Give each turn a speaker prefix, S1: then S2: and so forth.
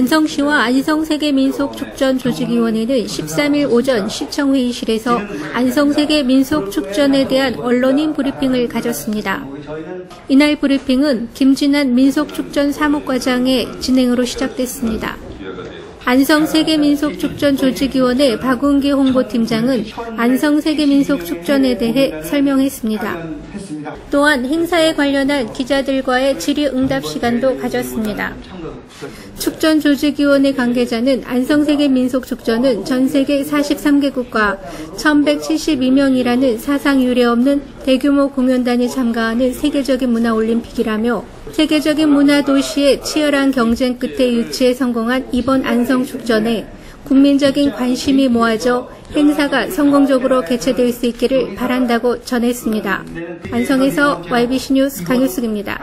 S1: 안성시와 안성세계민속축전 조직위원회는 13일 오전 시청회의실에서 안성세계민속축전에 대한 언론인 브리핑을 가졌습니다. 이날 브리핑은 김진한 민속축전 사무과장의 진행으로 시작됐습니다. 안성 세계민속축전 조직위원회 박운기 홍보팀장은 안성 세계민속축전에 대해 설명했습니다. 또한 행사에 관련한 기자들과의 질의응답 시간도 가졌습니다. 축전 조직위원회 관계자는 안성 세계 민속축전은 전 세계 43개국과 1172명이라는 사상 유례 없는 대규모 공연단이 참가하는 세계적인 문화 올림픽이라며 세계적인 문화 도시의 치열한 경쟁 끝에 유치에 성공한 이번 안성축전에 국민적인 관심이 모아져 행사가 성공적으로 개최될 수 있기를 바란다고 전했습니다. 안성에서 YBC 뉴스 강효숙입니다.